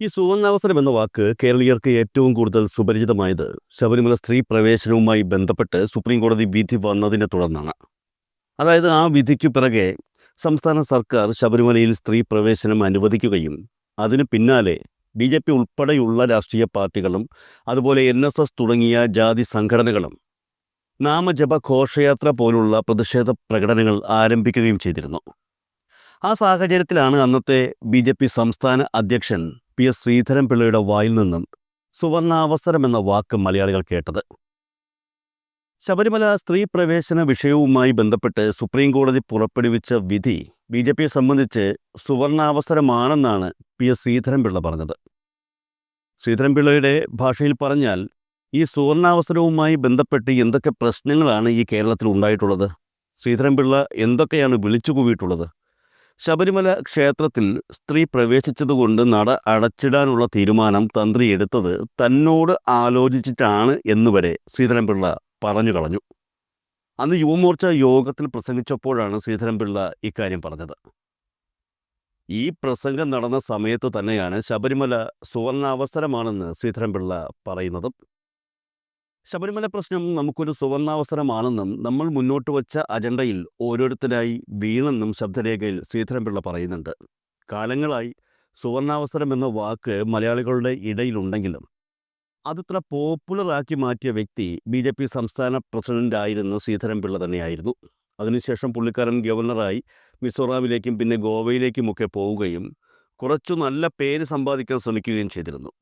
ഈ സുവർണാവസരം എന്ന വാക്ക് കേരളീയർക്ക് ഏറ്റവും കൂടുതൽ സുപരിചിതമായത് ശബരിമല സ്ത്രീ പ്രവേശനവുമായി ബന്ധപ്പെട്ട് സുപ്രീം കോടതി വിധി വന്നതിനെ തുടർന്നാണ്. അതായത് ആ വിധിക്ക് പിറകെ സംസ്ഥാന സർക്കാർ ശബരിമലയിൽ സ്ത്രീ പ്രവേശനം അനുവദിക്കുകയും അതിന് പിന്നാലെ ബി ജെ പി ഉൾപ്പെടെയുള്ള രാഷ്ട്രീയ പാർട്ടികളും അതുപോലെ എൻ എസ് എസ് തുടങ്ങിയ ജാതി സംഘടനകളും നാമജപ ഘോഷയാത്ര പോലുള്ള പ്രതിഷേധ പ്രകടനങ്ങൾ ആരംഭിക്കുകയും ചെയ്തിരുന്നു. ആ സാഹചര്യത്തിലാണ് അന്നത്തെ ബി സംസ്ഥാന അധ്യക്ഷൻ പി. എസ്. ശ്രീധരൻപിള്ളയുടെ വായിൽ നിന്നും സുവർണാവസരം എന്ന വാക്ക് മലയാളികൾ കേട്ടത്. ശബരിമല സ്ത്രീ പ്രവേശന വിഷയവുമായി ബന്ധപ്പെട്ട് സുപ്രീം കോടതി പുറപ്പെടുവിച്ച വിധി ബി ജെ പിയെ സംബന്ധിച്ച് സുവർണാവസരമാണെന്നാണ് പി. എസ്. ശ്രീധരൻപിള്ള പറഞ്ഞത്. ശ്രീധരൻപിള്ളയുടെ ഭാഷയിൽ പറഞ്ഞാൽ ഈ സുവർണാവസരവുമായി ബന്ധപ്പെട്ട് എന്തൊക്കെ പ്രശ്നങ്ങളാണ് ഈ കേരളത്തിൽ ഉണ്ടായിട്ടുള്ളത്? ശ്രീധരൻപിള്ള എന്തൊക്കെയാണ് വിളിച്ചു കൂവിയിട്ടുള്ളത് ശബരിമല ക്ഷേത്രത്തിൽ സ്ത്രീ പ്രവേശിച്ചതുകൊണ്ട് നട അടച്ചിടാനുള്ള തീരുമാനം തന്ത്രി എടുത്തത് തന്നോട് ആലോചിച്ചിട്ടാണ് എന്നുവരെ ശ്രീധരൻപിള്ള പറഞ്ഞു കളഞ്ഞു. അന്ന് യുവമോർച്ച യോഗത്തിൽ പ്രസംഗിച്ചപ്പോഴാണ് ശ്രീധരൻപിള്ള ഇക്കാര്യം പറഞ്ഞത്. ഈ പ്രസംഗം നടന്ന സമയത്ത് തന്നെയാണ് ശബരിമല സുവർണാവസരമാണെന്ന് ശ്രീധരൻപിള്ള പറയുന്നതും ശബരിമല പ്രശ്നം നമുക്കൊരു സുവർണാവസരമാണെന്നും നമ്മൾ മുന്നോട്ട് വച്ച അജണ്ടയിൽ ഓരോരുത്തരായി വീണെന്നും ശബ്ദരേഖയിൽ ശ്രീധരൻപിള്ള പറയുന്നുണ്ട്. കാലങ്ങളായി സുവർണാവസരം എന്ന വാക്ക് മലയാളികളുടെ ഇടയിലുണ്ടെങ്കിലും അതിത്ര പോപ്പുലറാക്കി മാറ്റിയ വ്യക്തി ബി ജെ പി സംസ്ഥാന പ്രസിഡന്റായിരുന്ന ശ്രീധരൻപിള്ള തന്നെയായിരുന്നു. അതിനുശേഷം പുള്ളിക്കാരൻ ഗവർണറായി മിസോറാമിലേക്കും പിന്നെ ഗോവയിലേക്കുമൊക്കെ പോവുകയും കുറച്ചു നല്ല പേര് സമ്പാദിക്കാൻ ശ്രമിക്കുകയും ചെയ്തിരുന്നു.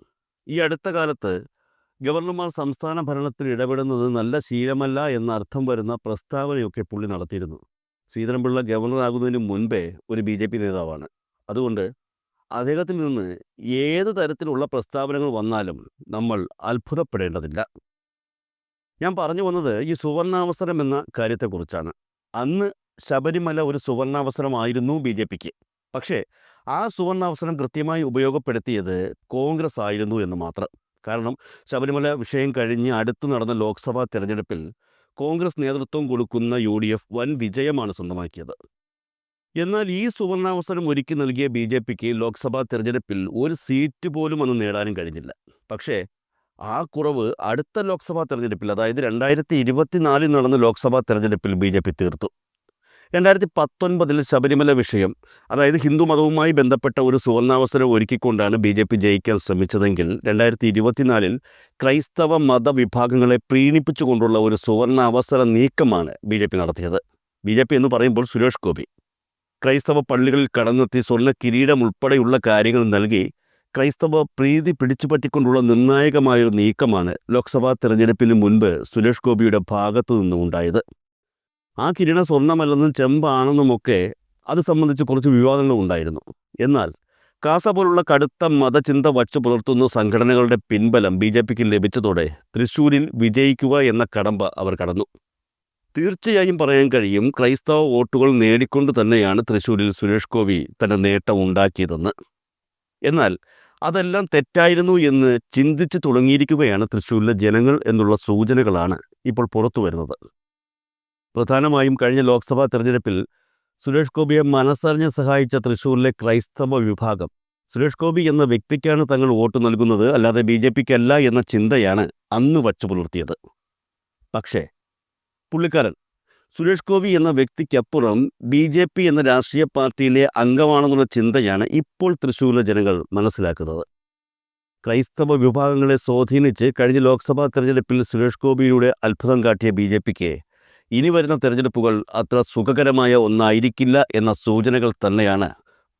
ഈ അടുത്ത കാലത്ത് ഗവർണർമാർ സംസ്ഥാന ഭരണത്തിൽ ഇടപെടുന്നത് നല്ല ശീലമല്ല എന്ന അർത്ഥം വരുന്ന പ്രസ്താവനയൊക്കെ പുള്ളി നടത്തിയിരുന്നു. ശ്രീധരൻപിള്ള ഗവർണറാകുന്നതിന് മുൻപേ ഒരു ബി ജെ പി നേതാവാണ്. അതുകൊണ്ട് അദ്ദേഹത്തിൽ നിന്ന് ഏത് തരത്തിലുള്ള പ്രസ്താവനകൾ വന്നാലും നമ്മൾ അത്ഭുതപ്പെടേണ്ടതില്ല. ഞാൻ പറഞ്ഞു വന്നത് ഈ സുവർണാവസരം എന്ന കാര്യത്തെക്കുറിച്ചാണ്. അന്ന് ശബരിമല ഒരു സുവർണാവസരമായിരുന്നു ബി ജെ പിക്ക്. പക്ഷേ ആ സുവർണാവസരം കൃത്യമായി ഉപയോഗപ്പെടുത്തിയത് കോൺഗ്രസ് ആയിരുന്നു എന്ന് മാത്രം. കാരണം ശബരിമല വിഷയം കഴിഞ്ഞ് അടുത്ത് നടന്ന ലോക്സഭാ തെരഞ്ഞെടുപ്പിൽ കോൺഗ്രസ് നേതൃത്വം കൊടുക്കുന്ന യു ഡി എഫ് വൻ വിജയമാണ് സ്വന്തമാക്കിയത്. എന്നാൽ ഈ സുവർണാവസരം ഒരുക്കി നൽകിയ ബി ജെ പിക്ക് ലോക്സഭാ തെരഞ്ഞെടുപ്പിൽ ഒരു സീറ്റ് പോലും അന്ന് നേടാനും കഴിഞ്ഞില്ല. പക്ഷേ ആ കുറവ് അടുത്ത ലോക്സഭാ തെരഞ്ഞെടുപ്പിൽ അതായത് രണ്ടായിരത്തി ഇരുപത്തിനാലിൽ നടന്ന ലോക്സഭാ തെരഞ്ഞെടുപ്പിൽ ബി ജെ പി തീർത്തു. രണ്ടായിരത്തി പത്തൊൻപതിൽ ശബരിമല വിഷയം അതായത് ഹിന്ദു മതവുമായി ബന്ധപ്പെട്ട ഒരു സുവർണാവസരം ഒരുക്കിക്കൊണ്ടാണ് ബി ജെ പി ജയിക്കാൻ ശ്രമിച്ചതെങ്കിൽ രണ്ടായിരത്തി ഇരുപത്തിനാലിൽ ക്രൈസ്തവ മതവിഭാഗങ്ങളെ പ്രീണിപ്പിച്ചുകൊണ്ടുള്ള ഒരു സുവർണാവസര നീക്കമാണ് ബി ജെ പി നടത്തിയത്. ബി ജെ പി എന്ന് പറയുമ്പോൾ സുരേഷ് ഗോപി. ക്രൈസ്തവ പള്ളികളിൽ കടന്നെത്തി സ്വർണ കിരീടം ഉൾപ്പെടെയുള്ള കാര്യങ്ങൾ നൽകി ക്രൈസ്തവ പ്രീതി പിടിച്ചുപറ്റിക്കൊണ്ടുള്ള നിർണായകമായൊരു നീക്കമാണ് ലോക്സഭാ തെരഞ്ഞെടുപ്പിന് മുൻപ് സുരേഷ് ഗോപിയുടെ ഭാഗത്തു നിന്നും ഉണ്ടായത് ആ കിരീടം സ്വർണമല്ലെന്നും ചെമ്പാണെന്നുമൊക്കെ അത് സംബന്ധിച്ച് കുറച്ച് വിവാദങ്ങളും ഉണ്ടായിരുന്നു. എന്നാൽ കാസ പോലുള്ള കടുത്ത മതചിന്ത വച്ചു പുലർത്തുന്ന സംഘടനകളുടെ പിൻബലം ബി ജെ പിക്ക് ലഭിച്ചതോടെ തൃശ്ശൂരിൽ വിജയിക്കുക എന്ന കടമ്പ അവർ കടന്നു. തീർച്ചയായും പറയാൻ കഴിയും ക്രൈസ്തവ വോട്ടുകൾ നേടിക്കൊണ്ട് തന്നെയാണ് തൃശ്ശൂരിൽ സുരേഷ് ഗോപി തന്റെ നേട്ടം ഉണ്ടാക്കിയതെന്ന്. എന്നാൽ അതെല്ലാം തെറ്റായിരുന്നു എന്ന് ചിന്തിച്ചു തുടങ്ങിയിരിക്കുകയാണ് തൃശ്ശൂരിലെ ജനങ്ങൾ എന്നുള്ള സൂചനകളാണ് ഇപ്പോൾ പുറത്തു വരുന്നത് പ്രധാനമായും കഴിഞ്ഞ ലോക്സഭാ തെരഞ്ഞെടുപ്പിൽ സുരേഷ് ഗോപിയെ മനസ്സറിഞ്ഞ് സഹായിച്ച തൃശൂരിലെ ക്രൈസ്തവ വിഭാഗം. സുരേഷ് ഗോപി എന്ന വ്യക്തിക്കാണ് തങ്ങൾ വോട്ട് നൽകുന്നത് അല്ലാതെ ബി ജെ പിക്കല്ല എന്ന ചിന്തയാണ് അന്ന് വച്ചു പുലർത്തിയത്. പക്ഷേ പുള്ളിക്കാരൻ സുരേഷ് ഗോപി എന്ന വ്യക്തിക്കപ്പുറം ബി ജെ പി എന്ന രാഷ്ട്രീയ പാർട്ടിയിലെ അംഗമാണെന്നുള്ള ചിന്തയാണ് ഇപ്പോൾ തൃശ്ശൂരിലെ ജനങ്ങൾ മനസ്സിലാക്കുന്നത്. ക്രൈസ്തവ വിഭാഗങ്ങളെ സ്വാധീനിച്ച് കഴിഞ്ഞ ലോക്സഭാ തെരഞ്ഞെടുപ്പിൽ സുരേഷ് ഗോപിയിലൂടെ അത്ഭുതം കാട്ടിയ ബി ജെ പിക്ക് ഇനി വരുന്ന തെരഞ്ഞെടുപ്പുകൾ അത്ര സുഖകരമായ ഒന്നായിരിക്കില്ല എന്ന സൂചനകൾ തന്നെയാണ്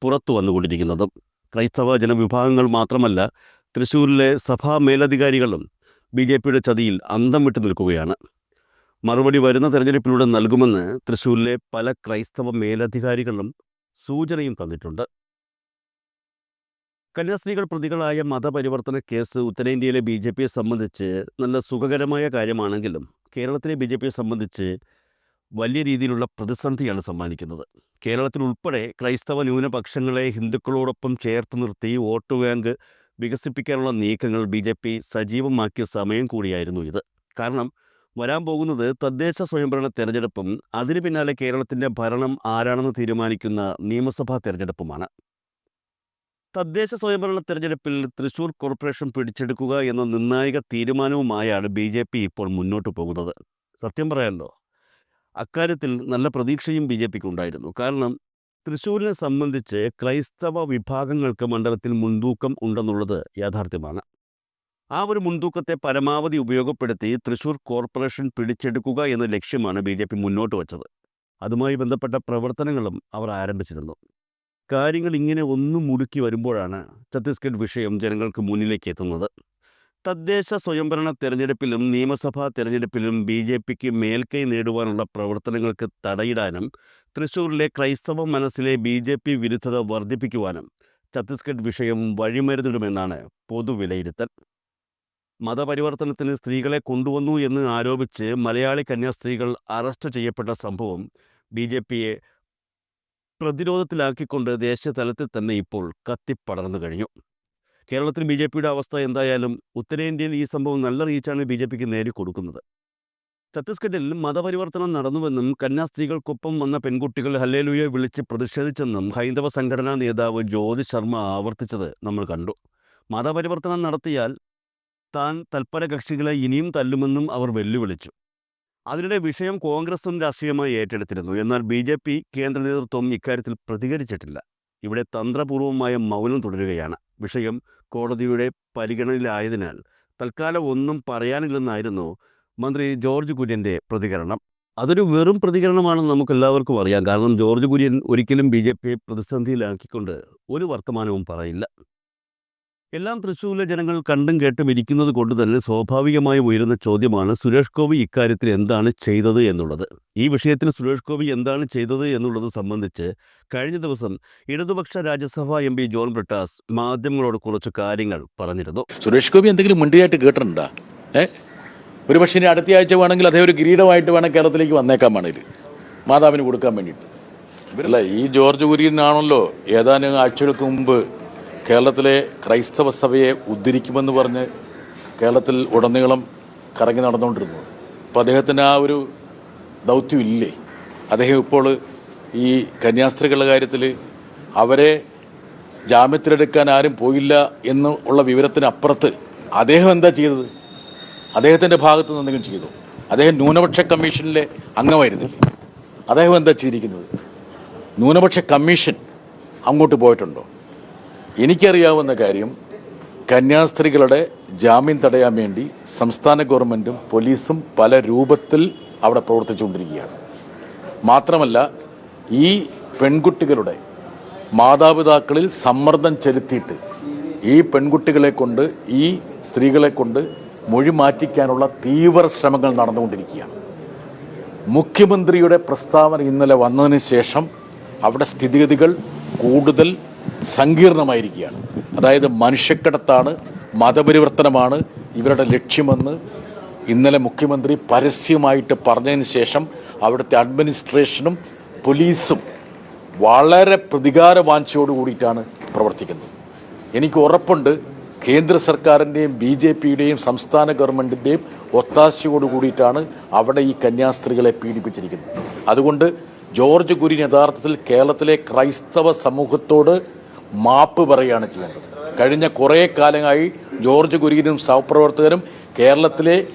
പുറത്തു വന്നുകൊണ്ടിരിക്കുന്നത്. ക്രൈസ്തവ ജനവിഭാഗങ്ങൾ മാത്രമല്ല തൃശ്ശൂരിലെ സഭാ മേലധികാരികളും ബി ജെ പിയുടെ ചതിയിൽ അന്തം വിട്ടു നിൽക്കുകയാണ്. മറുപടി വരുന്ന തെരഞ്ഞെടുപ്പിലൂടെ നൽകുമെന്ന് തൃശ്ശൂരിലെ പല ക്രൈസ്തവ മേലധികാരികളും സൂചനയും തന്നിട്ടുണ്ട്. കന്യാസ്ത്രീകൾ പ്രതികളായ മതപരിവർത്തന കേസ് ഉത്തരേന്ത്യയിലെ ബി ജെ പിയെ സംബന്ധിച്ച് നല്ല സുഖകരമായ കാര്യമാണെങ്കിലും കേരളത്തിലെ ബി ജെ പിയെ സംബന്ധിച്ച് വലിയ രീതിയിലുള്ള പ്രതിസന്ധിയാണ് സമ്മാനിക്കുന്നത്. കേരളത്തിലുൾപ്പെടെ ക്രൈസ്തവ ന്യൂനപക്ഷങ്ങളെ ഹിന്ദുക്കളോടൊപ്പം ചേർത്ത് നിർത്തി വോട്ട് ബാങ്ക് വികസിപ്പിക്കാനുള്ള നീക്കങ്ങൾ ബി ജെ പി സജീവമാക്കിയ സമയം കൂടിയായിരുന്നു ഇത്. കാരണം വരാൻ പോകുന്നത് തദ്ദേശ സ്വയംഭരണ തെരഞ്ഞെടുപ്പും അതിനു പിന്നാലെ കേരളത്തിന്റെ ഭരണം ആരാണെന്ന് തീരുമാനിക്കുന്ന നിയമസഭാ തെരഞ്ഞെടുപ്പുമാണ്. തദ്ദേശ സ്വയംഭരണ തെരഞ്ഞെടുപ്പിൽ തൃശൂർ കോർപ്പറേഷൻ പിടിച്ചെടുക്കുക എന്ന നിർണായക തീരുമാനവുമായാണ് ബി ജെ പി ഇപ്പോൾ മുന്നോട്ട് പോകുന്നത്. സത്യം പറയാമല്ലോ അക്കാര്യത്തിൽ നല്ല പ്രതീക്ഷയും ബി ജെ പിക്ക് ഉണ്ടായിരുന്നു. കാരണം തൃശ്ശൂരിനെ സംബന്ധിച്ച് ക്രൈസ്തവ വിഭാഗങ്ങൾക്ക് മണ്ഡലത്തിൽ മുൻതൂക്കം ഉണ്ടെന്നുള്ളത് യാഥാർത്ഥ്യമാണ്. ആ ഒരു മുൻതൂക്കത്തെ പരമാവധി ഉപയോഗപ്പെടുത്തി തൃശ്ശൂർ കോർപ്പറേഷൻ പിടിച്ചെടുക്കുക എന്ന ലക്ഷ്യമാണ് ബി മുന്നോട്ട് വച്ചത്. അതുമായി ബന്ധപ്പെട്ട പ്രവർത്തനങ്ങളും അവർ ആരംഭിച്ചിരുന്നു. കാര്യങ്ങൾ ഇങ്ങനെ ഒന്നും മുടുക്കി വരുമ്പോഴാണ് ഛത്തീസ്ഗഡ് വിഷയം ജനങ്ങൾക്ക് മുന്നിലേക്ക് എത്തുന്നത്. തദ്ദേശ സ്വയംഭരണ തെരഞ്ഞെടുപ്പിലും നിയമസഭാ തെരഞ്ഞെടുപ്പിലും ബി ജെ പിക്ക് മേൽക്കൈ നേടുവാനുള്ള പ്രവർത്തനങ്ങൾക്ക് തടയിടാനും തൃശൂരിലെ ക്രൈസ്തവ മനസ്സിലെ ബി ജെ പി വിരുദ്ധത വർദ്ധിപ്പിക്കുവാനും ഛത്തീസ്ഗഡ് വിഷയം വഴിമരുന്നിടുമെന്നാണ് പൊതുവിലയിരുത്തൽ. മതപരിവർത്തനത്തിന് സ്ത്രീകളെ കൊണ്ടുവന്നു എന്ന് ആരോപിച്ച് മലയാളി കന്യാസ്ത്രീകൾ അറസ്റ്റ് ചെയ്യപ്പെട്ട സംഭവം ബി ജെ പിയെ പ്രതിരോധത്തിലാക്കിക്കൊണ്ട് ദേശീയ തലത്തിൽ തന്നെ ഇപ്പോൾ കത്തിപ്പടർന്നു കഴിഞ്ഞു. കേരളത്തിൽ ബി ജെ പിയുടെ അവസ്ഥ എന്തായാലും ഉത്തരേന്ത്യയിൽ ഈ സംഭവം നല്ല റീച്ചാണ് ബി ജെ പിക്ക് നേടിക്കൊടുക്കുന്നത് ഛത്തീസ്ഗഡിൽ മതപരിവർത്തനം നടന്നുവെന്നും കന്യാസ്ത്രീകൾക്കൊപ്പം വന്ന പെൺകുട്ടികൾ ഹല്ലേലുയെ വിളിച്ച് പ്രതിഷേധിച്ചെന്നും ഹൈന്ദവ സംഘടനാ നേതാവ് ജ്യോതി ശർമ്മ ആവർത്തിച്ചത് നമ്മൾ കണ്ടു. മതപരിവർത്തനം നടത്തിയാൽ താൻ തൽപര കക്ഷികളെ ഇനിയും തല്ലുമെന്നും അവർ വെല്ലുവിളിച്ചു. അതിനിടെ വിഷയം കോൺഗ്രസും രാഷ്ട്രീയമായി ഏറ്റെടുത്തിരുന്നു. എന്നാൽ ബി ജെ പി കേന്ദ്ര നേതൃത്വം ഇക്കാര്യത്തിൽ പ്രതികരിച്ചിട്ടില്ല. ഇവിടെ തന്ത്രപൂർവമായ മൗനം തുടരുകയാണ്. വിഷയം കോടതിയുടെ പരിഗണനയിലായതിനാൽ തൽക്കാലം ഒന്നും പറയാനില്ലെന്നായിരുന്നു മന്ത്രി ജോർജ് കുര്യന്റെ പ്രതികരണം. അതൊരു വെറും പ്രതികരണമാണെന്ന് നമുക്കെല്ലാവർക്കും അറിയാം. കാരണം ജോർജ് കുര്യൻ ഒരിക്കലും ബി ജെ പിയെ പ്രതിസന്ധിയിലാക്കിക്കൊണ്ട് ഒരു വർത്തമാനവും പറയില്ല എല്ലാം തൃശ്ശൂരിലെ ജനങ്ങൾ കണ്ടും കേട്ടും ഇരിക്കുന്നത് കൊണ്ട് തന്നെ സ്വാഭാവികമായി ഉയരുന്ന ചോദ്യമാണ് സുരേഷ് ഗോപി ഇക്കാര്യത്തിൽ എന്താണ് ചെയ്തത് എന്നുള്ളത്. ഈ വിഷയത്തിൽ സുരേഷ് ഗോപി എന്താണ് ചെയ്തത് എന്നുള്ളത് സംബന്ധിച്ച് കഴിഞ്ഞ ദിവസം ഇടതുപക്ഷ Rajyasabha M P John Brittas മാധ്യമങ്ങളോട് കുറച്ച് കാര്യങ്ങൾ പറഞ്ഞിരുന്നു. സുരേഷ് ഗോപി എന്തെങ്കിലും മുണ്ടിയായിട്ട് കേട്ടിട്ടുണ്ടോ? ഏ? ഒരു പക്ഷേ ഇനി അടുത്ത ആഴ്ച വേണമെങ്കിൽ അതേ ഒരു കിരീടമായിട്ട് വേണം കേരളത്തിലേക്ക് വന്നേക്കാൻ വേണമെങ്കിൽ മാതാവിന് കൊടുക്കാൻ വേണ്ടിയിട്ട്. അല്ല ഈ ജോർജ് കുര്യനാണല്ലോ ഏതാനും ആഴ്ചകൾക്ക് മുമ്പ് കേരളത്തിലെ ക്രൈസ്തവ സഭയെ ഉദ്ധരിക്കുമെന്ന് പറഞ്ഞ് കേരളത്തിൽ ഉടനീളം കറങ്ങി നടന്നുകൊണ്ടിരുന്നത് അപ്പോൾ അദ്ദേഹത്തിന് ആ ഒരു ദൗത്യം ഇല്ലേ? അദ്ദേഹം ഇപ്പോൾ ഈ കന്യാസ്ത്രീകളുടെ കാര്യത്തിൽ അവരെ ജാമ്യത്തിലെടുക്കാൻ ആരും പോയില്ല എന്ന് ഉള്ള വിവരത്തിനപ്പുറത്ത് അദ്ദേഹം എന്താ ചെയ്തത്? അദ്ദേഹത്തിന്റെ ഭാഗത്ത് നിന്ന് എന്തെങ്കിലും ചെയ്തു? അദ്ദേഹം ന്യൂനപക്ഷ കമ്മീഷനിലെ അംഗമായിരുന്നില്ലേ? അദ്ദേഹം എന്താ ചെയ്തിരിക്കുന്നത്? ന്യൂനപക്ഷ കമ്മീഷൻ അങ്ങോട്ട് പോയിട്ടുണ്ടോ? എനിക്കറിയാവുന്ന കാര്യം കന്യാസ്ത്രീകളുടെ ജാമ്യം തടയാൻ വേണ്ടി സംസ്ഥാന ഗവൺമെന്റും പോലീസും പല രൂപത്തിൽ അവിടെ പ്രവർത്തിച്ചുകൊണ്ടിരിക്കുകയാണ്. മാത്രമല്ല ഈ പെൺകുട്ടികളുടെ മാതാപിതാക്കളിൽ സമ്മർദ്ദം ചെലുത്തിയിട്ട് ഈ പെൺകുട്ടികളെ കൊണ്ട് ഈ സ്ത്രീകളെ കൊണ്ട് മൊഴി മാറ്റിക്കാനുള്ള തീവ്ര ശ്രമങ്ങൾ നടന്നുകൊണ്ടിരിക്കുകയാണ്. മുഖ്യമന്ത്രിയുടെ പ്രസ്താവന ഇന്നലെ വന്നതിന് ശേഷം അവിടെ സ്ഥിതിഗതികൾ കൂടുതൽ സങ്കീർണമായിരിക്കുകയാണ്. അതായത് മനുഷ്യക്കടത്താണ് മതപരിവർത്തനമാണ് ഇവരുടെ ലക്ഷ്യമെന്ന് ഇന്നലെ മുഖ്യമന്ത്രി പരസ്യമായിട്ട് പറഞ്ഞതിന് ശേഷം അവിടുത്തെ അഡ്മിനിസ്ട്രേഷനും പോലീസും വളരെ പ്രതികാര വാഞ്ചയോട് കൂടിയിട്ടാണ് പ്രവർത്തിക്കുന്നത്. എനിക്ക് ഉറപ്പുണ്ട് കേന്ദ്ര സർക്കാരിന്റെയും ബി ജെ പിയുടെയും സംസ്ഥാന ഗവൺമെന്റിന്റെയും ഒത്താശയോട് കൂടിയിട്ടാണ് അവിടെ ഈ കന്യാസ്ത്രീകളെ പീഡിപ്പിച്ചിരിക്കുന്നത്. അതുകൊണ്ട് ജോർജ് കുര്യൻ യഥാർത്ഥത്തിൽ കേരളത്തിലെ ക്രൈസ്തവ സമൂഹത്തോട് മാപ്പ് പറയുകയാണ് ചെയ്യേണ്ടത്. കഴിഞ്ഞ കുറേ കാലമായി ജോർജ് കുര്യനും സഹപ്രവർത്തകരും കേരളത്തിലെ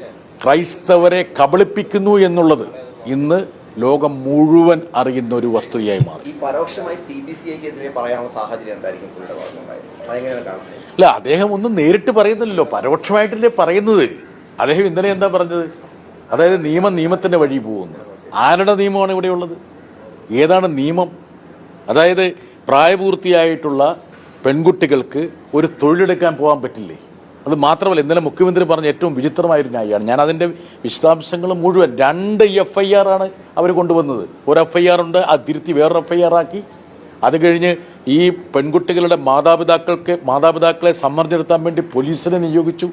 ക്രൈസ്തവരെ കബളിപ്പിക്കുന്നു എന്നുള്ളത് ഇന്ന് ലോകം മുഴുവൻ അറിയുന്ന ഒരു വസ്തുതയായി മാറി. അല്ല അദ്ദേഹം ഒന്നും നേരിട്ട് പറയുന്നില്ലല്ലോ. പരോക്ഷമായിട്ടല്ലേ പറയുന്നത്. അദ്ദേഹം ഇന്നലെ എന്താ പറഞ്ഞത്? അതായത് നിയമം നിയമത്തിന്റെ വഴി പോകുന്നു. ആരുടെ നിയമമാണ് ഇവിടെ ഉള്ളത്? ഏതാണ് നിയമം? അതായത് പ്രായപൂർത്തിയായിട്ടുള്ള പെൺകുട്ടികൾക്ക് ഒരു തൊഴിലെടുക്കാൻ പോകാൻ പറ്റില്ലേ? അത് മാത്രമല്ല ഇന്നലെ മുഖ്യമന്ത്രി പറഞ്ഞ ഏറ്റവും വിചിത്രമായൊരു ന്യായമാണ്. ഞാൻ അതിന്റെ വിശദാംശങ്ങൾ മുഴുവൻ രണ്ട് എഫ് ഐ ആർ ആണ് അവർ കൊണ്ടുവന്നത്. ഒരു എഫ് ഐ ആർ ഉണ്ട് അത് തിരുത്തി വേറൊരു എഫ് ഐ ആർ ആക്കി. അത് കഴിഞ്ഞ് ഈ പെൺകുട്ടികളുടെ മാതാപിതാക്കൾക്ക് മാതാപിതാക്കളെ സമ്മർദ്ദം വേണ്ടി പോലീസിനെ നിയോഗിച്ചു.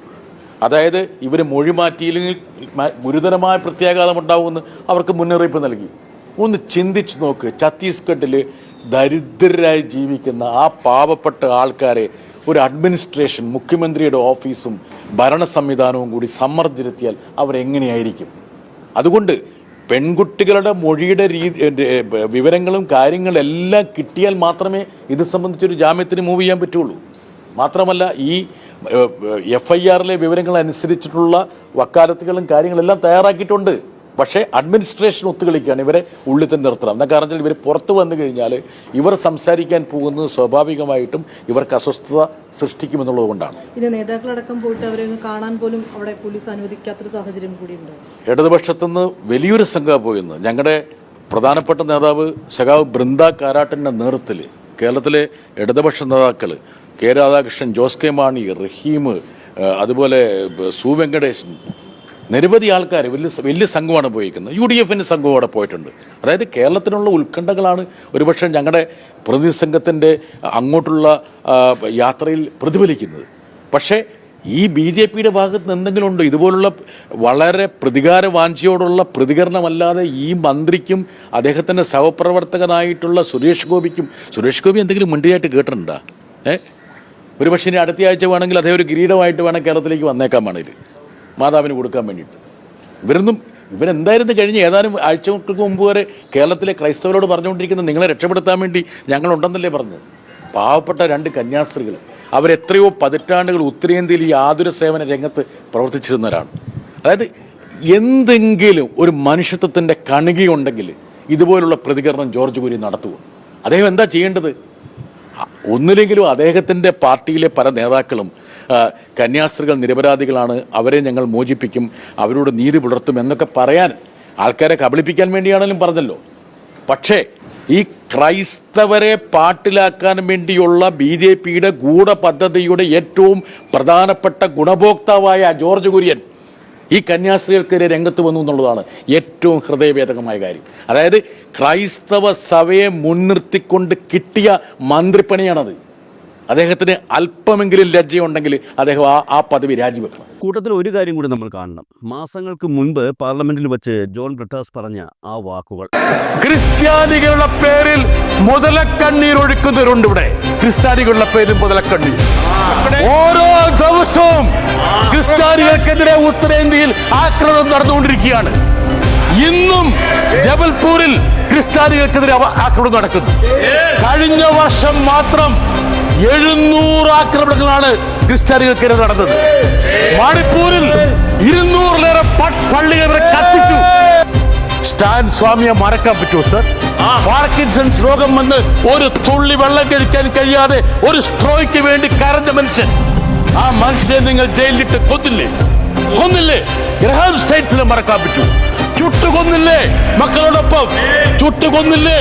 അതായത് ഇവർ മൊഴി മാറ്റിയില്ലെങ്കിൽ ഗുരുതരമായ പ്രത്യാഘാതം ഉണ്ടാവുമെന്ന് അവർക്ക് മുന്നറിയിപ്പ് നൽകി. ഒന്ന് ചിന്തിച്ചു നോക്ക് ഛത്തീസ്ഗഡിൽ ദരിദ്രരായി ജീവിക്കുന്ന ആ പാവപ്പെട്ട ആൾക്കാരെ ഒരു അഡ്മിനിസ്ട്രേഷൻ മുഖ്യമന്ത്രിയുടെ ഓഫീസും ഭരണ സംവിധാനവും കൂടി സമ്മർദ്ദിരുത്തിയാൽ അവരെങ്ങനെയായിരിക്കും? അതുകൊണ്ട് പെൺകുട്ടികളുടെ മൊഴിയുടെ രീതി വിവരങ്ങളും കാര്യങ്ങളെല്ലാം കിട്ടിയാൽ മാത്രമേ ഇത് സംബന്ധിച്ചൊരു ജാമ്യത്തിന് മൂവ് ചെയ്യാൻ പറ്റുള്ളൂ. മാത്രമല്ല ഈ എഫ് ഐ ആറിലെ വിവരങ്ങൾ അനുസരിച്ചിട്ടുള്ള വക്കാലത്തുകളും കാര്യങ്ങളെല്ലാം തയ്യാറാക്കിയിട്ടുണ്ട്. പക്ഷേ അഡ്മിനിസ്ട്രേഷൻ ഒത്തുകളിക്കുകയാണ്. ഇവരെ ഉള്ളിൽ തന്നെ നിർത്തണം. എന്താ കാരണം ഇവർ പുറത്തു വന്നു കഴിഞ്ഞാൽ ഇവർ സംസാരിക്കാൻ പോകുന്നത് സ്വാഭാവികമായിട്ടും ഇവർക്ക് അസ്വസ്ഥത സൃഷ്ടിക്കുമെന്നുള്ളത് കൊണ്ടാണ്. ഇത് നേതാക്കളടക്കം പോയിട്ട് അവരെ കാണാൻ പോലും അവിടെ പോലീസ് അനുവദിക്കാത്തൊരു സാഹചര്യം കൂടിയുണ്ട്. ഇടതുപക്ഷത്തുനിന്ന് വലിയൊരു സംഘം പോയെന്ന്. ഞങ്ങളുടെ പ്രധാനപ്പെട്ട നേതാവ് സഖാവ് ബൃന്ദ കാരാട്ടിന്റെ നേതൃത്വത്തിൽ കേരളത്തിലെ ഇടതുപക്ഷ നേതാക്കൾ കെ രാധാകൃഷ്ണൻ ജോസ് കെ മാണി റഹീം അതുപോലെ സു വെങ്കടേശൻ നിരവധി ആൾക്കാർ വലിയ വലിയ സംഘമാണ് പോയിരിക്കുന്നത് യു ഡി എഫിന്റെ സംഘവും അവിടെ പോയിട്ടുണ്ട്. അതായത് കേരളത്തിനുള്ള ഉത്കണ്ഠകളാണ് ഒരുപക്ഷെ ഞങ്ങളുടെ പ്രതിനിധി സംഘത്തിന്റെ അങ്ങോട്ടുള്ള യാത്രയിൽ പ്രതിഫലിക്കുന്നത്. പക്ഷേ ഈ ബി ജെ പിയുടെ ഭാഗത്ത് എന്തെങ്കിലും ഉണ്ടോ ഇതുപോലുള്ള വളരെ പ്രതികാര വാഞ്ചയോടുള്ള പ്രതികരണമല്ലാതെ ഈ മന്ത്രിക്കും അദ്ദേഹത്തിന്റെ സഹപ്രവർത്തകനായിട്ടുള്ള സുരേഷ് ഗോപിക്കും സുരേഷ് ഗോപി എന്തെങ്കിലും മിണ്ടിയായിട്ട് കേട്ടിട്ടുണ്ടോ? ഏഹ് ഒരു പക്ഷേ ഇനി അടുത്ത ആഴ്ച വേണമെങ്കിൽ അദ്ദേഹം ഒരു കിരീടമായിട്ട് വേണം കേരളത്തിലേക്ക് വന്നേക്കാൻ വേണമെങ്കിൽ മാതാവിന് കൊടുക്കാൻ വേണ്ടിയിട്ട്. ഇവരൊന്നും ഇവരെന്തായിരുന്നു കഴിഞ്ഞ് ഏതാനും ആഴ്ചകൾക്ക് മുമ്പ് വരെ കേരളത്തിലെ ക്രൈസ്തവരോട് പറഞ്ഞുകൊണ്ടിരിക്കുന്നത് നിങ്ങളെ രക്ഷപ്പെടുത്താൻ വേണ്ടി ഞങ്ങളുണ്ടെന്നല്ലേ പറഞ്ഞത്? പാവപ്പെട്ട രണ്ട് കന്യാസ്ത്രീകൾ. അവരെത്രയോ പതിറ്റാണ്ടുകൾ ഉത്തരേന്ത്യയിൽ ഈ ആതുര സേവന രംഗത്ത് പ്രവർത്തിച്ചിരുന്നവരാണ്. അതായത് എന്തെങ്കിലും ഒരു മനുഷ്യത്വത്തിന്റെ കണികയുണ്ടെങ്കിൽ ഇതുപോലുള്ള പ്രതികരണം ജോർജ് കുര്യൻ നടത്തുക അദ്ദേഹം എന്താ ചെയ്യേണ്ടത്? ഒന്നില്ലെങ്കിലും അദ്ദേഹത്തിന്റെ പാർട്ടിയിലെ പല നേതാക്കളും കന്യാസ്ത്രീകൾ നിരപരാധികളാണ്. അവരെ ഞങ്ങൾ മോചിപ്പിക്കും. അവരോട് നീതി പുലർത്തും എന്നൊക്കെ പറയാൻ ആൾക്കാരെ കബളിപ്പിക്കാൻ വേണ്ടിയാണെങ്കിലും പറഞ്ഞല്ലോ. പക്ഷേ ഈ ക്രൈസ്തവരെ പാട്ടിലാക്കാൻ വേണ്ടിയുള്ള ബി ജെ പിയുടെ ഗൂഢപദ്ധതിയുടെ ഏറ്റവും പ്രധാനപ്പെട്ട ഗുണഭോക്താവായ ജോർജ് കുര്യൻ ഈ കന്യാസ്ത്രീകൾക്കെതിരെ രംഗത്ത് വന്നു എന്നുള്ളതാണ് ഏറ്റവും ഹൃദയഭേദകമായ കാര്യം. അതായത് ക്രൈസ്തവ സഭയെ മുൻനിർത്തിക്കൊണ്ട് കിട്ടിയ മന്ത്രിപ്പണിയാണത്. അദ്ദേഹത്തിന് അല്പമെങ്കിലും ലജ്ജയുണ്ടെങ്കിൽ അദ്ദേഹം ആ ആ പദവി രാജിവെക്കും കൂട്ടത്തിൽ ഒരു കാര്യം കൂടി നമ്മൾ കാണണം. മാസങ്ങൾക്ക് മുൻപ് പാർലമെന്റിൽ വെച്ച് ജോൺ ബ്രിട്ടാസ് പറഞ്ഞ ആ വാക്കുകൾ. ക്രിസ്ത്യാനികളുടെ പേരിൽ മുതലക്കണ്ണീർ ഒഴുക്കുന്നവരുണ്ട് ഇവിടെ. ക്രിസ്ത്യാനികളുടെ പേരിൽ മുതലക്കണ്ണീർ. ഓരോ ദിവസവും ക്രിസ്ത്യാനികൾക്കെതിരെ ഉത്തരേന്ത്യയിൽ ആക്രമണം നടന്നുകൊണ്ടിരിക്കുകയാണ്. ഇന്നും ജബൽപൂരിൽ ക്രിസ്ത്യാനികൾക്കെതിരെ ആക്രമണം നടക്കുന്നു. കഴിഞ്ഞ വർഷം മാത്രം എഴുന്നൂറ് ആക്രമണങ്ങളാണ് ക്രിസ്ത്യാനികൾക്കെതിരെ നടന്നത്. മണിപ്പൂരിൽ ഇരുന്നൂറിലേറെ പള്ളികളെ കത്തിച്ചു. സ്റ്റാൻ സ്വാമിയെ മറക്കാൻ പറ്റുമോ സർ? പാർക്കിൻസൺസ് രോഗം വന്ന് ഒരു തുള്ളി വെള്ളം കഴിക്കാൻ കഴിയാതെ ഒരു സ്ട്രോയ്ക്ക് വേണ്ടി കരഞ്ഞ മനുഷ്യൻ. ആ മനുഷ്യനെ നിങ്ങൾ ജയിലിലിട്ട് കൊന്നില്ലേ? കൊന്നില്ലേ? ഗ്രഹാം സ്റ്റേറ്റ്സിനെ മറക്കാൻ പറ്റൂ. ചുട്ടുകൊന്നില്ലേ മക്കളോടൊപ്പം? ചുട്ടുകൊന്നില്ലേ?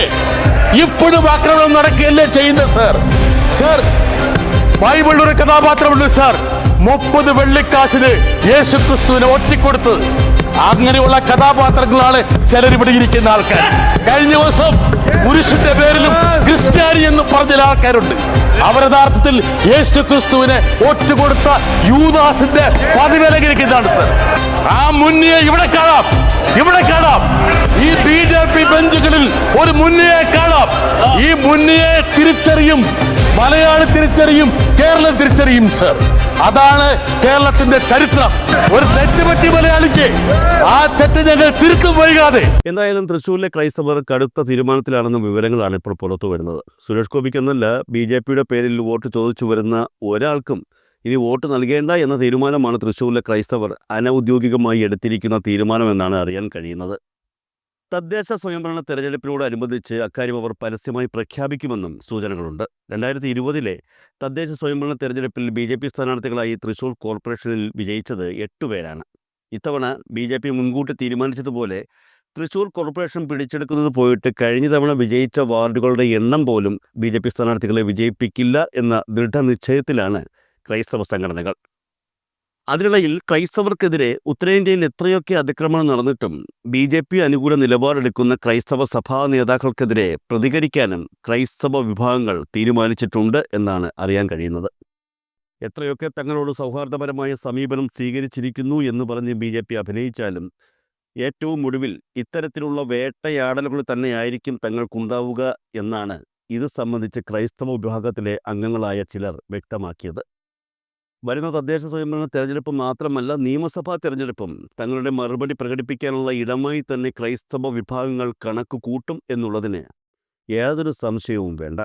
ഇപ്പോഴും ആക്രമണം നടക്കുകയല്ലേ ചെയ്യുന്നത് സർ? സർ ബൈബിളിൽ ഒരു കഥാപാത്രമുണ്ട് സാർ. മുപ്പത് വെള്ളിക്കാശിന് യേശു ക്രിസ്തുവിനെ ഒറ്റിക്കൊടുത്തത് അങ്ങനെയുള്ള കഥാപാത്രങ്ങളാണ് ചിലർ ഇവിടെ ഇരിക്കുന്ന ആൾക്കാർ. കഴിഞ്ഞ ദിവസം പുരുഷന്റെ പേരിലും ക്രിസ്ത്യാനി എന്ന് പറഞ്ഞ ആൾക്കാരുണ്ട്. അവർ യഥാർത്ഥത്തിൽ യേശു ക്രിസ്തുവിനെ ഒറ്റുകൊടുത്ത യൂദാസിന്റെ പതിവിലകരിക്കുന്നതാണ് സർ. ആ മുന്നിയെ ഇവിടെ കാണാം. ഇവിടെ കാണാം. ഈ ബി ജെ പി ബെഞ്ചുകളിൽ ഒരു മുന്നിയെ കാണാം. ഈ മുന്നിയെ തിരിച്ചറിയും മലയാളി തിരിച്ചറിയും കേരളം തിരിച്ചറിയും സർ അതാണ് കേരളത്തിന്റെ ചരിത്രം. ഒരു തെറ്റ് പറ്റി മലയാളിക്ക് ആ തെറ്റ് ഞങ്ങൾ തിരുത്തും വൈകാതെ. എന്തായാലും തൃശ്ശൂരിലെ ക്രൈസ്തവർ കടുത്ത തീരുമാനത്തിലാണെന്ന വിവരങ്ങളാണ് ഇപ്പോൾ പുറത്തു വരുന്നത്. സുരേഷ് ഗോപിക്കെന്നല്ല ബി ജെ പിയുടെ പേരിൽ വോട്ട് ചോദിച്ചു വരുന്ന ഒരാൾക്കും ഇനി വോട്ട് നൽകേണ്ട എന്ന തീരുമാനമാണ് തൃശ്ശൂരിലെ ക്രൈസ്തവർ അനൗദ്യോഗികമായി എടുത്തിരിക്കുന്ന തീരുമാനമെന്നാണ് അറിയാൻ കഴിയുന്നത്. തദ്ദേശ സ്വയംഭരണ തെരഞ്ഞെടുപ്പിനോടനുബന്ധിച്ച് അക്കാര്യം അവർ പരസ്യമായി പ്രഖ്യാപിക്കുമെന്നും സൂചനകളുണ്ട്. രണ്ടായിരത്തി ഇരുപതിലെ തദ്ദേശ സ്വയംഭരണ തെരഞ്ഞെടുപ്പിൽ ബി ജെ പി സ്ഥാനാർത്ഥികളായി തൃശൂർ കോർപ്പറേഷനിൽ വിജയിച്ചത് എട്ടുപേരാണ് ഇത്തവണ ബി ജെ പി മുൻകൂട്ടി തീരുമാനിച്ചതുപോലെ തൃശൂർ കോർപ്പറേഷൻ പിടിച്ചെടുക്കുന്നത് പോയിട്ട് കഴിഞ്ഞ തവണ വിജയിച്ച വാർഡുകളുടെ എണ്ണം പോലും ബി ജെ പി സ്ഥാനാർത്ഥികളെ വിജയിപ്പിക്കില്ല എന്ന ദൃഢനിശ്ചയത്തിലാണ് ക്രൈസ്തവ സംഘടനകൾ. അതിനിടയിൽ ക്രൈസ്തവർക്കെതിരെ ഉത്തരേന്ത്യയിൽ എത്രയൊക്കെ അതിക്രമണം നടന്നിട്ടും ബി ജെ പി അനുകൂല നിലപാടെടുക്കുന്ന ക്രൈസ്തവ സഭാ നേതാക്കൾക്കെതിരെ പ്രതികരിക്കാനും ക്രൈസ്തവ വിഭാഗങ്ങൾ തീരുമാനിച്ചിട്ടുണ്ട് എന്നാണ് അറിയാൻ കഴിയുന്നത്. എത്രയൊക്കെ തങ്ങളോട് സൗഹാർദ്ദപരമായ സമീപനം സ്വീകരിച്ചിരിക്കുന്നു എന്ന് പറഞ്ഞ് ബി ജെ പി അഭിനയിച്ചാലും ഏറ്റവും ഒടുവിൽ ഇത്തരത്തിലുള്ള വേട്ടയാടലുകൾ തന്നെയായിരിക്കും തങ്ങൾക്കുണ്ടാവുക എന്നാണ് ഇത് സംബന്ധിച്ച് ക്രൈസ്തവ വിഭാഗത്തിലെ അംഗങ്ങളായ ചിലർ വ്യക്തമാക്കിയത്. വരുന്ന തദ്ദേശ സ്വയംഭരണ തെരഞ്ഞെടുപ്പ് മാത്രമല്ല നിയമസഭാ തെരഞ്ഞെടുപ്പും തങ്ങളുടെ മറുപടി പ്രകടിപ്പിക്കാനുള്ള ഇടമായി തന്നെ ക്രൈസ്തവ വിഭാഗങ്ങൾ കണക്ക് കൂട്ടും എന്നുള്ളതിന് യാതൊരു സംശയവും വേണ്ട.